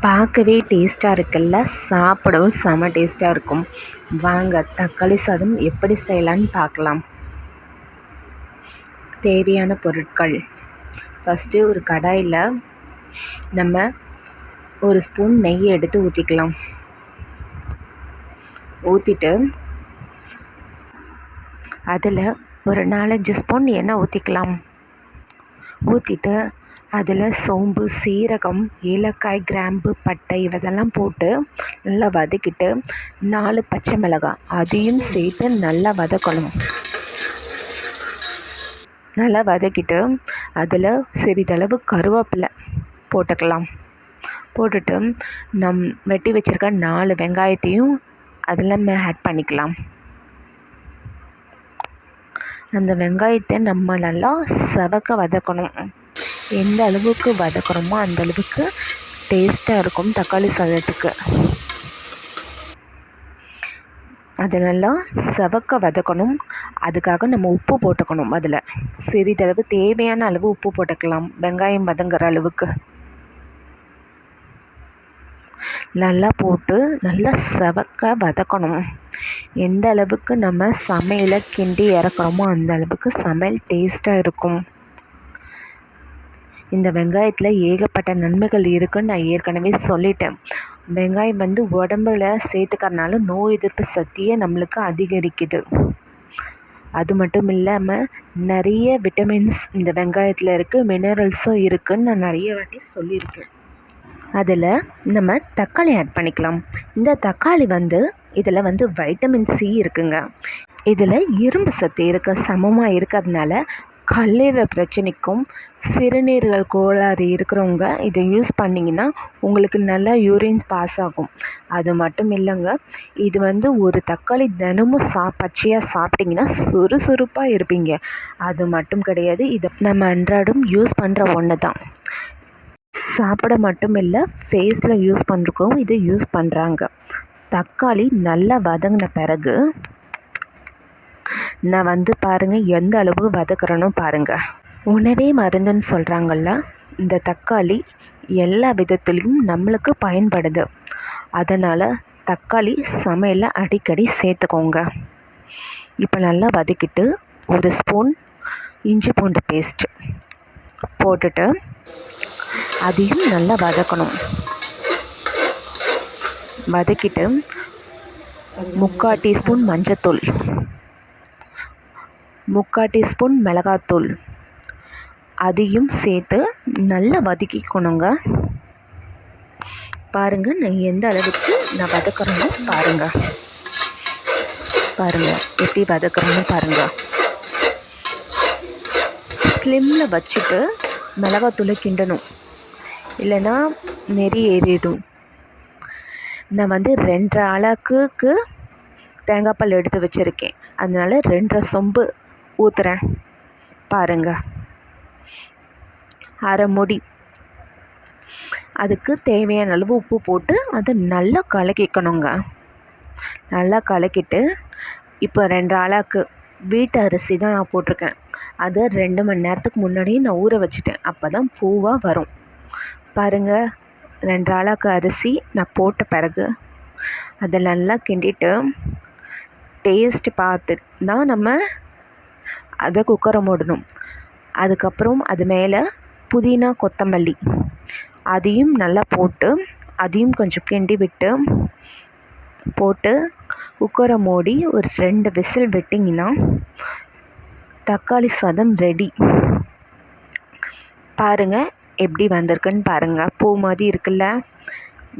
பார்க்கவே டேஸ்ட்டாக இருக்குல்ல? சாப்பிடவும் செம டேஸ்ட்டாக இருக்கும். வாங்க தக்காளி சாதம் எப்படி செய்யலான்னு பார்க்கலாம். தேவையான பொருட்கள். ஃபஸ்ட்டு ஒரு கடாயில் நம்ம ஒரு ஸ்பூன் நெய் எடுத்து ஊற்றிக்கலாம் ஊற்றிட்டு அதில் ஒரு நாலஞ்சு ஸ்பூன் எண்ணெய் ஊற்றிக்கலாம் ஊற்றிட்டு அதில் சோம்பு சீரகம் ஏலக்காய் கிராம்பு பட்டை இதெல்லாம் போட்டு நல்லா வதக்கிட்டு நாலு பச்சை மிளகாய் அதையும் சேர்த்து நல்லா வதக்கணும். நல்லா வதக்கிட்டு அதில் சிறிதளவு கருவேப்பிலை போட்டுக்கலாம். போட்டுட்டு நம் வெட்டி வச்சுருக்க நாலு வெங்காயத்தையும் அதில் ஆட் பண்ணிக்கலாம். அந்த வெங்காயத்தை நம்ம நல்லா செவக்க வதக்கணும். எந்த அளவுக்கு வதக்குறோமோ அந்த அளவுக்கு டேஸ்ட்டாக இருக்கும் தக்காளி சாதத்துக்கு. அதை நல்லா செவக்க வதக்கணும். அதுக்காக நம்ம உப்பு போட்டுக்கணும் அதில். சிறிதளவு தேவையான அளவு உப்பு போட்டுக்கலாம். வெங்காயம் வதங்குற அளவுக்கு. நல்லா போட்டு நல்லா செவக்க வதக்கணும். எந்த அளவுக்கு நம்ம சமையலை கிண்டி இறக்குறோமோ அந்த அளவுக்கு சமையல் டேஸ்ட்டாக இருக்கும். இந்த வெங்காயத்தில் ஏகப்பட்ட நன்மைகள் இருக்குதுன்னு நான் ஏற்கனவே சொல்லிட்டேன். வெங்காயம் வந்து உடம்புல சேர்த்துக்கறனால நோய் எதிர்ப்பு சக்தியை நம்மளுக்கு அதிகரிக்குது. அது மட்டும் இல்லாமல் நிறைய விட்டமின்ஸ் இந்த வெங்காயத்தில் இருக்குது மினரல்ஸும் இருக்குதுன்னு நான் நிறைய வாட்டி சொல்லியிருக்கேன். அதில் நம்ம தக்காளி ஆட் பண்ணிக்கலாம். இந்த தக்காளி வந்து இதில் வந்து வைட்டமின் சி இருக்குங்க. இதில் இரும்பு சத்து இருக்க சமமாக இருக்கிறதுனால கல்லீரல் பிரச்சனைக்கும் சிறுநீரக கோளாறு இருக்கிறவங்க இதை யூஸ் பண்ணிங்கன்னா உங்களுக்கு நல்லா யூரின் பாஸ் ஆகும். அது மட்டும் இல்லைங்க இது வந்து ஒரு தக்காளி தினமும் சா பச்சையாக சாப்பிட்டிங்கன்னா சுறுசுறுப்பாக இருப்பீங்க. அது மட்டும் கிடையாது இதை நம்ம அன்றாடம் யூஸ் பண்ணுற ஒன்று தான் சாப்பிட மட்டும் இல்லை ஃபேஸில் யூஸ் பண்ணுறக்கும் இதை யூஸ் பண்ணுறாங்க தக்காளி நல்லா வதங்கின பிறகு நான் வந்து பாருங்கள் எந்த அளவு வதக்குறேனோ பாருங்கள் உணவே மருந்துன்னு சொல்கிறாங்கல்ல இந்த தக்காளி எல்லா விதத்துலேயும் நம்மளுக்கு பயன்படுது. அதனால் தக்காளி சமையலில் அடிக்கடி சேர்த்துக்கோங்க. இப்போ நல்லா வதக்கிட்டு ஒரு ஸ்பூன் இஞ்சி பூண்டு பேஸ்ட் போட்டுட்டு அதையும் நல்லா வதக்கணும். வதக்கிட்டு முக்கால் டீஸ்பூன் மஞ்சத்தூள் முக்கால் டீஸ்பூன் மிளகாத்தூள். அதையும் சேர்த்து நல்லா வதக்கிக்கணுங்க. பாருங்கள் நான் எந்த அளவுக்கு நான் வதக்குறேன்னு பாருங்கள் பாருங்கள் எப்படி வதக்குறேன்னு பாருங்கள் ஸ்லிம்மில் வச்சுட்டு மிளகாத்தூளை கிண்டணும். இல்லைன்னா நெறி ஏறிடும். நான் வந்து ரெண்டரை அளவுக்கு தேங்காய் பால் எடுத்து வச்சுருக்கேன். அதனால் ரெண்டரை சொம்பு ஊற்றுறேன் பாருங்க. அரை முடி. அதுக்கு தேவையான அளவு உப்பு போட்டு அதை நல்லா கலக்கிக்கணுங்க. நல்லா கலக்கிட்டு இப்போ ரெண்டு ஆளாக்கு வீட்டு அரிசி தான் நான் போட்டிருக்கேன். அதை ரெண்டு மணி நேரத்துக்கு முன்னாடியே நான் ஊற வச்சுட்டேன். அப்போ தான் பூவாக வரும். பாருங்கள் ரெண்டு ஆளாக்கு அரிசி நான் போட்ட பிறகு அதை நல்லா கிண்டிட்டு டேஸ்ட்டு பார்த்துட்டு தான் நம்ம அதை குக்கரை மூடணும். அதுக்கப்புறம் அது மேலே புதினா கொத்தமல்லி. அதையும் நல்லா போட்டு அதையும் கொஞ்சம் கிண்டி விட்டு போட்டு குக்கரை மூடி ஒரு ரெண்டு விசில் விட்டிங்கன்னா தக்காளி சாதம் ரெடி பாருங்கள் எப்படி வந்திருக்குன்னு பாருங்கள் பூ மாதிரி இருக்குல்ல.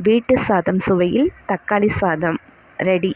வீட்டு சாதம் சுவையில் தக்காளி சாதம் ரெடி